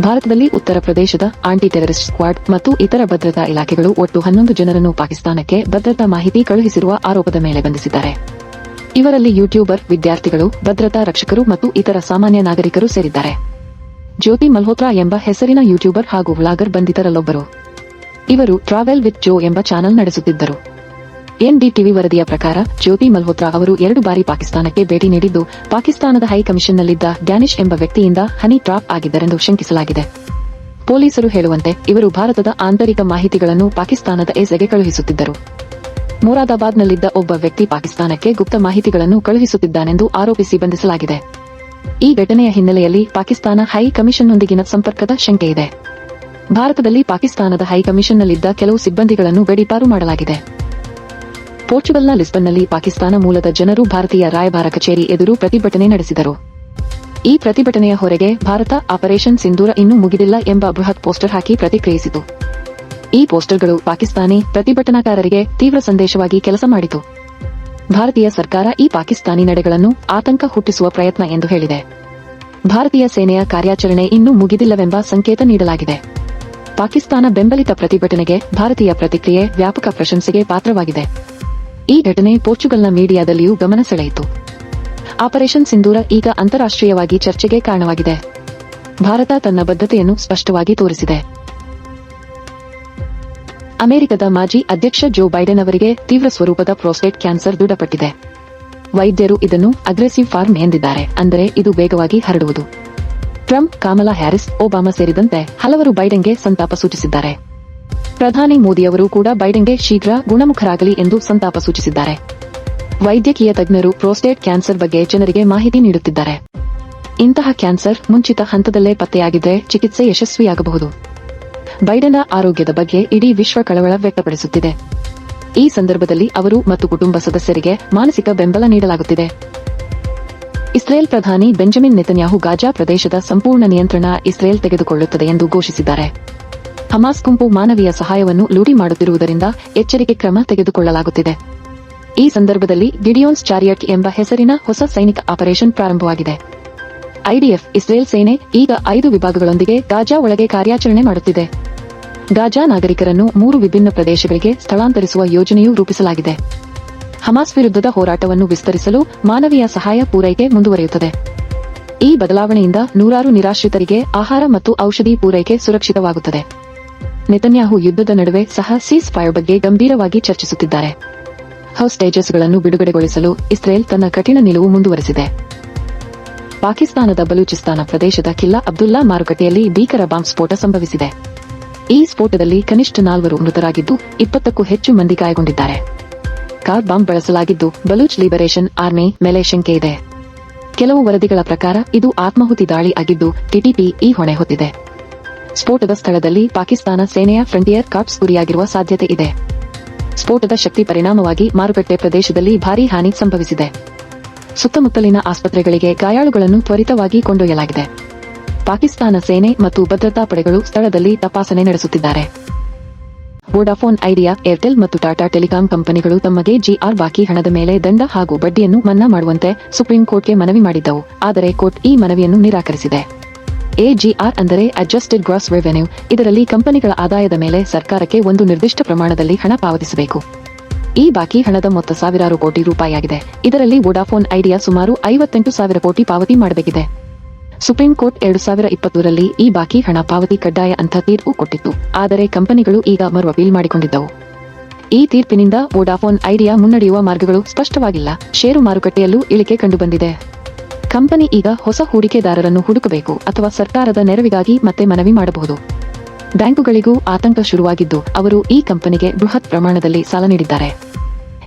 ಭಾರತದಲ್ಲಿ ಉತ್ತರ ಪ್ರದೇಶದ ಆಂಟಿ ಟೆರರಿಸ್ಟ್ ಸ್ಕ್ವಾಡ್ ಮತ್ತು ಇತರ ಭದ್ರತಾ ಇಲಾಖೆಗಳು ಒಟ್ಟು ಹನ್ನೊಂದು ಜನರನ್ನು ಪಾಕಿಸ್ತಾನಕ್ಕೆ ಭದ್ರತಾ ಮಾಹಿತಿ ಕಳುಹಿಸಿರುವ ಆರೋಪದ ಮೇಲೆ ಬಂಧಿಸಿದ್ದಾರೆ. ಇವರಲ್ಲಿ ಯೂಟ್ಯೂಬರ್, ವಿದ್ಯಾರ್ಥಿಗಳು, ಭದ್ರತಾ ರಕ್ಷಕರು ಮತ್ತು ಇತರ ಸಾಮಾನ್ಯ ನಾಗರಿಕರು ಸೇರಿದ್ದಾರೆ. ಜ್ಯೋತಿ ಮಲ್ಹೋತ್ರಾ ಎಂಬ ಹೆಸರಿನ ಯೂಟ್ಯೂಬರ್ ಹಾಗೂ ವ್ಲಾಗರ್ ಬಂಧಿತರಲ್ಲೊಬ್ಬರು. ಇವರು ಟ್ರಾವೆಲ್ ವಿತ್ ಜೋ ಎಂಬ ಚಾನೆಲ್ ನಡೆಸುತ್ತಿದ್ದರು. ಎನ್ಡಿಟಿವಿ ವರದಿಯ ಪ್ರಕಾರ ಜ್ಯೋತಿ ಮಲ್ಹೋತ್ರಾ ಅವರು ಎರಡು ಬಾರಿ ಪಾಕಿಸ್ತಾನಕ್ಕೆ ಭೇಟಿ ನೀಡಿದ್ದು, ಪಾಕಿಸ್ತಾನದ ಹೈಕಮಿಷನ್ನಲ್ಲಿದ್ದ ಡ್ಯಾನಿಶ್ ಎಂಬ ವ್ಯಕ್ತಿಯಿಂದ ಹನಿ ಟ್ರಾಪ್ ಆಗಿದ್ದರೆಂದು ಶಂಕಿಸಲಾಗಿದೆ. ಪೊಲೀಸರು ಹೇಳುವಂತೆ ಇವರು ಭಾರತದ ಆಂತರಿಕ ಮಾಹಿತಿಗಳನ್ನು ಪಾಕಿಸ್ತಾನದ ಎಸೆಗೆ ಕಳುಹಿಸುತ್ತಿದ್ದರು. ಮೊರಾದಾಬಾದ್ನಲ್ಲಿದ್ದ ಒಬ್ಬ ವ್ಯಕ್ತಿ ಪಾಕಿಸ್ತಾನಕ್ಕೆ ಗುಪ್ತ ಮಾಹಿತಿಗಳನ್ನು ಕಳುಹಿಸುತ್ತಿದ್ದಾನೆಂದು ಆರೋಪಿಸಿ ಬಂಧಿಸಲಾಗಿದೆ. ಈ ಘಟನೆಯ ಹಿನ್ನೆಲೆಯಲ್ಲಿ ಪಾಕಿಸ್ತಾನ ಹೈ ಕಮಿಷನ್ನೊಂದಿಗಿನ ಸಂಪರ್ಕದ ಇದೆ. ಭಾರತದಲ್ಲಿ ಪಾಕಿಸ್ತಾನದ ಹೈಕಮಿಷನ್ನಲ್ಲಿದ್ದ ಕೆಲವು ಸಿಬ್ಬಂದಿಗಳನ್ನು ಗಡೀಪಾರು ಮಾಡಲಾಗಿದೆ. ಪೋರ್ಚುಗಲ್ನ ಲಿಸ್ಬನ್ನಲ್ಲಿ ಪಾಕಿಸ್ತಾನ ಮೂಲದ ಜನರು ಭಾರತೀಯ ರಾಯಭಾರ ಕಚೇರಿ ಎದುರು ಪ್ರತಿಭಟನೆ ನಡೆಸಿದರು. ಈ ಪ್ರತಿಭಟನೆಯ ಹೊರಗೆ ಭಾರತ ಆಪರೇಷನ್ ಸಿಂಧೂರ ಇನ್ನೂ ಮುಗಿದಿಲ್ಲ ಎಂಬ ಬೃಹತ್ ಪೋಸ್ಟರ್ ಹಾಕಿ ಪ್ರತಿಕ್ರಿಯಿಸಿತು. ಈ ಪೋಸ್ಟರ್ಗಳು ಪಾಕಿಸ್ತಾನಿ ಪ್ರತಿಭಟನಾಕಾರರಿಗೆ ತೀವ್ರ ಸಂದೇಶವಾಗಿ ಕೆಲಸ ಮಾಡಿತು. ಭಾರತೀಯ ಸರ್ಕಾರ ಈ ಪಾಕಿಸ್ತಾನಿ ನಡೆಗಳನ್ನು ಆತಂಕ ಹುಟ್ಟಿಸುವ ಪ್ರಯತ್ನ ಎಂದು ಹೇಳಿದೆ. ಭಾರತೀಯ ಸೇನೆಯ ಕಾರ್ಯಾಚರಣೆ ಇನ್ನೂ ಮುಗಿದಿಲ್ಲವೆಂಬ ಸಂಕೇತ ನೀಡಲಾಗಿದೆ. ಪಾಕಿಸ್ತಾನ ಬೆಂಬಲಿತ ಪ್ರತಿಭಟನೆಗೆ ಭಾರತೀಯ ಪ್ರತಿಕ್ರಿಯೆ ವ್ಯಾಪಕ ಪ್ರಶಂಸೆಗೆ ಪಾತ್ರವಾಗಿದೆ. ಈ ಘಟನೆ ಪೋರ್ಚುಗಲ್ನ ಮೀಡಿಯಾದಲ್ಲಿಯೂ ಗಮನ ಸೆಳೆಯಿತು. ಆಪರೇಷನ್ ಸಿಂಧೂರ ಈಗ ಅಂತಾರಾಷ್ಟ್ರೀಯವಾಗಿ ಚರ್ಚೆಗೆ ಕಾರಣವಾಗಿದೆ. ಭಾರತ ತನ್ನ ಬದ್ಧತೆಯನ್ನು ಸ್ಪಷ್ಟವಾಗಿ ತೋರಿಸಿದೆ. ಅಮೆರಿಕದ ಮಾಜಿ ಅಧ್ಯಕ್ಷ ಜೋ ಬೈಡೆನ್ ಅವರಿಗೆ ತೀವ್ರ ಸ್ವರೂಪದ ಪ್ರೋಸ್ಟೇಟ್ ಕ್ಯಾನ್ಸರ್ ದೃಢಪಟ್ಟಿದೆ. ವೈದ್ಯರು ಇದನ್ನು ಅಗ್ರೆಸಿವ್ ಫಾರ್ಮ್ ಎಂದಿದ್ದಾರೆ, ಅಂದರೆ ಇದು ವೇಗವಾಗಿ ಹರಡುವುದು. ಟ್ರಂಪ್, ಕಾಮಲಾ ಹ್ಯಾರಿಸ್, ಒಬಾಮಾ ಸೇರಿದಂತೆ ಹಲವರು ಬೈಡೆನ್ಗೆ ಸಂತಾಪ ಸೂಚಿಸಿದ್ದಾರೆ. ಪ್ರಧಾನಿ ಮೋದಿಯವರು ಕೂಡ ಬೈಡೆನ್ಗೆ ಶೀಘ್ರ ಗುಣಮುಖರಾಗಲಿ ಎಂದು ಸಂತಾಪ ಸೂಚಿಸಿದ್ದಾರೆ. ವೈದ್ಯಕೀಯ ತಜ್ಞರು ಪ್ರೋಸ್ಟೇಟ್ ಕ್ಯಾನ್ಸರ್ ಬಗ್ಗೆ ಜನರಿಗೆ ಮಾಹಿತಿ ನೀಡುತ್ತಿದ್ದಾರೆ. ಇಂತಹ ಕ್ಯಾನ್ಸರ್ ಮುಂಚಿತ ಹಂತದಲ್ಲೇ ಪತ್ತೆಯಾಗಿದ್ದರೆ ಚಿಕಿತ್ಸೆ ಯಶಸ್ವಿಯಾಗಬಹುದು. ಬೈಡೆನ್ ಆರೋಗ್ಯದ ಬಗ್ಗೆ ಇಡೀ ವಿಶ್ವ ಕಳವಳ ವ್ಯಕ್ತಪಡಿಸುತ್ತಿದೆ. ಈ ಸಂದರ್ಭದಲ್ಲಿ ಅವರು ಮತ್ತು ಕುಟುಂಬ ಸದಸ್ಯರಿಗೆ ಮಾನಸಿಕ ಬೆಂಬಲ ನೀಡಲಾಗುತ್ತಿದೆ. ಇಸ್ರೇಲ್ ಪ್ರಧಾನಿ ಬೆಂಜಮಿನ್ ನೆತನ್ಯಾಹು ಗಾಜಾ ಪ್ರದೇಶದ ಸಂಪೂರ್ಣ ನಿಯಂತ್ರಣ ಇಸ್ರೇಲ್ ತೆಗೆದುಕೊಳ್ಳುತ್ತದೆ ಎಂದು ಘೋಷಿಸಿದ್ದಾರೆ. ಹಮಾಸ್ ಗುಂಪು ಮಾನವೀಯ ಸಹಾಯವನ್ನು ಲೂಟಿ ಮಾಡುತ್ತಿರುವುದರಿಂದ ಎಚ್ಚರಿಕೆ ಕ್ರಮ ತೆಗೆದುಕೊಳ್ಳಲಾಗುತ್ತಿದೆ. ಈ ಸಂದರ್ಭದಲ್ಲಿ ಗಿಡಿಯೋನ್ಸ್ ಚಾರಿಯಟ್ ಎಂಬ ಹೆಸರಿನ ಹೊಸ ಸೈನಿಕ ಆಪರೇಷನ್ ಪ್ರಾರಂಭವಾಗಿದೆ. ಐಡಿಎಫ್ ಇಸ್ರೇಲ್ ಸೇನೆ ಈಗ ಐದು ವಿಭಾಗಗಳೊಂದಿಗೆ ಗಾಜಾ ಒಳಗೆ ಕಾರ್ಯಾಚರಣೆ ಮಾಡುತ್ತಿದೆ. ಗಾಜಾ ನಾಗರಿಕರನ್ನು ಮೂರು ವಿಭಿನ್ನ ಪ್ರದೇಶಗಳಿಗೆ ಸ್ಥಳಾಂತರಿಸುವ ಯೋಜನೆಯೂ ರೂಪಿಸಲಾಗಿದೆ. ಹಮಾಸ್ ವಿರುದ್ಧದ ಹೋರಾಟವನ್ನು ವಿಸ್ತರಿಸಲು ಮಾನವೀಯ ಸಹಾಯ ಪೂರೈಕೆ ಮುಂದುವರಿಯುತ್ತದೆ. ಈ ಬದಲಾವಣೆಯಿಂದ ನೂರಾರು ನಿರಾಶ್ರಿತರಿಗೆ ಆಹಾರ ಮತ್ತು ಔಷಧಿ ಪೂರೈಕೆ ಸುರಕ್ಷಿತವಾಗುತ್ತದೆ. ನೆತನ್ಯಾಹು ಯುದ್ಧದ ನಡುವೆ ಸಹ ಸೀಸ್ ಫೈರ್ ಬಗ್ಗೆ ಗಂಭೀರವಾಗಿ ಚರ್ಚಿಸುತ್ತಿದ್ದಾರೆ. ಹೌಸ್ ಹೌಸ್ಟೇಜಸ್ಗಳನ್ನು ಬಿಡುಗಡೆಗೊಳಿಸಲು ಇಸ್ರೇಲ್ ತನ್ನ ಕಠಿಣ ನಿಲುವು ಮುಂದುವರೆಸಿದೆ. ಪಾಕಿಸ್ತಾನದ ಬಲೂಚಿಸ್ತಾನ ಪ್ರದೇಶದ ಕಿಲ್ಲಾ ಅಬ್ದುಲ್ಲಾ ಮಾರುಕಟ್ಟೆಯಲ್ಲಿ ಭೀಕರ ಬಾಂಬ್ ಸ್ಫೋಟ ಸಂಭವಿಸಿದೆ. ಈ ಸ್ಫೋಟದಲ್ಲಿ ಕನಿಷ್ಠ ನಾಲ್ವರು ಮೃತರಾಗಿದ್ದು, ಇಪ್ಪತ್ತಕ್ಕೂ ಹೆಚ್ಚು ಮಂದಿ ಗಾಯಗೊಂಡಿದ್ದಾರೆ. ಕಾರ್ ಬಾಂಬ್ ಬಳಸಲಾಗಿದ್ದು, ಬಲೂಚ್ ಲಿಬರೇಷನ್ ಆರ್ಮಿ ಮೇಲೆ ಶಂಕೆ ಇದೆ. ಕೆಲವು ವರದಿಗಳ ಪ್ರಕಾರ, ಇದು ಆತ್ಮಾಹುತಿ ದಾಳಿ ಆಗಿದ್ದು ಟಿಟಿಪಿ ಈ ಹೊಣೆ ಹೊತ್ತಿದೆ. ಸ್ಫೋಟದ ಸ್ಥಳದಲ್ಲಿ ಪಾಕಿಸ್ತಾನ ಸೇನೆಯ ಫ್ರಂಟಿಯರ್ ಕಾರ್ಪ್ಸ್ ಗುರಿಯಾಗಿರುವ ಸಾಧ್ಯತೆ ಇದೆ. ಸ್ಫೋಟದ ಶಕ್ತಿ ಪರಿಣಾಮವಾಗಿ ಮಾರುಕಟ್ಟೆ ಪ್ರದೇಶದಲ್ಲಿ ಭಾರೀ ಹಾನಿ ಸಂಭವಿಸಿದೆ. ಸುತ್ತಮುತ್ತಲಿನ ಆಸ್ಪತ್ರೆಗಳಿಗೆ ಗಾಯಾಳುಗಳನ್ನು ತ್ವರಿತವಾಗಿ ಕೊಂಡೊಯ್ಯಲಾಗಿದೆ. ಪಾಕಿಸ್ತಾನ ಸೇನೆ ಮತ್ತು ಭದ್ರತಾ ಪಡೆಗಳು ಸ್ಥಳದಲ್ಲಿ ತಪಾಸಣೆ ನಡೆಸುತ್ತಿದ್ದಾರೆ. ವೋಡಾಫೋನ್, ಐಡಿಯಾ, ಏರ್ಟೆಲ್ ಮತ್ತು ಟಾಟಾ ಟೆಲಿಕಾಂ ಕಂಪನಿಗಳು ತಮಗೆ ಜಿಆರ್ ಬಾಕಿ ಹಣದ ಮೇಲೆ ದಂಡ ಹಾಗೂ ಬಡ್ಡಿಯನ್ನು ಮನ್ನಾ ಮಾಡುವಂತೆ ಸುಪ್ರೀಂ ಕೋರ್ಟ್ಗೆ ಮನವಿ ಮಾಡಿದ್ದವು. ಆದರೆ ಕೋರ್ಟ್ ಈ ಮನವಿಯನ್ನು ನಿರಾಕರಿಸಿದೆ. ಎಜಿಆರ್ ಅಂದರೆ ಅಡ್ಜಸ್ಟೆಡ್ ಗ್ರಾಸ್ ರೆವೆನ್ಯೂ ಇದರಲ್ಲಿ ಕಂಪನಿಗಳ ಆದಾಯದ ಮೇಲೆ ಸರ್ಕಾರಕ್ಕೆ ಒಂದು ನಿರ್ದಿಷ್ಟ ಪ್ರಮಾಣದಲ್ಲಿ ಹಣ ಪಾವತಿಸಬೇಕು. ಈ ಬಾಕಿ ಹಣದ ಮೊತ್ತ ಸಾವಿರಾರು ಕೋಟಿ ರೂಪಾಯಿಯಾಗಿದೆ. ಇದರಲ್ಲಿ ವೋಡಾಫೋನ್ ಐಡಿಯಾ ಸುಮಾರು ಐವತ್ತೆಂಟು ಸಾವಿರ ಕೋಟಿ ಪಾವತಿ ಮಾಡಬೇಕಿದೆ. ಸುಪ್ರೀಂ ಕೋರ್ಟ್ ಎರಡು ಸಾವಿರ ಇಪ್ಪತ್ತರಲ್ಲಿ ಈ ಬಾಕಿ ಹಣ ಪಾವತಿ ಕಡ್ಡಾಯ ಅಂತ ತೀರ್ಪು ಕೊಟ್ಟಿತ್ತು. ಆದರೆ ಕಂಪನಿಗಳು ಈಗ ಮರು ಅಪೀಲ್ ಮಾಡಿಕೊಂಡಿದ್ದವು. ಈ ತೀರ್ಪಿನಿಂದ ವೋಡಾಫೋನ್ ಐಡಿಯಾ ಮುನ್ನಡೆಯುವ ಮಾರ್ಗಗಳು ಸ್ಪಷ್ಟವಾಗಿಲ್ಲ. ಷೇರು ಮಾರುಕಟ್ಟೆಯಲ್ಲೂ ಇಳಿಕೆ ಕಂಡುಬಂದಿದೆ. ಕಂಪನಿ ಈಗ ಹೊಸ ಹೂಡಿಕೆದಾರರನ್ನು ಹುಡುಕಬೇಕು ಅಥವಾ ಸರ್ಕಾರದ ನೆರವಿಗಾಗಿ ಮತ್ತೆ ಮನವಿ ಮಾಡಬಹುದು. ಬ್ಯಾಂಕುಗಳಿಗೂ ಆತಂಕ ಶುರುವಾಗಿದ್ದು, ಅವರು ಈ ಕಂಪನಿಗೆ ಬೃಹತ್ ಪ್ರಮಾಣದಲ್ಲಿ ಸಾಲ ನೀಡಿದ್ದಾರೆ.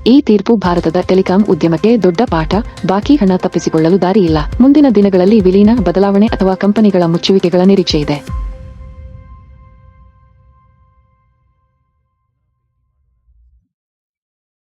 ಈ ತೀರ್ಪು ಭಾರತದ ಟೆಲಿಕಾಂ ಉದ್ಯಮಕ್ಕೆ ದೊಡ್ಡ ಪಾಠ, ಬಾಕಿ ಹಣ ತಪ್ಪಿಸಿಕೊಳ್ಳಲು ದಾರಿಯಿಲ್ಲ. ಮುಂದಿನ ದಿನಗಳಲ್ಲಿ ವಿಲೀನ ಬದಲಾವಣೆ ಅಥವಾ ಕಂಪನಿಗಳ ಮುಚ್ಚುವಿಕೆಗಳ ನಿರೀಕ್ಷೆ ಇದೆ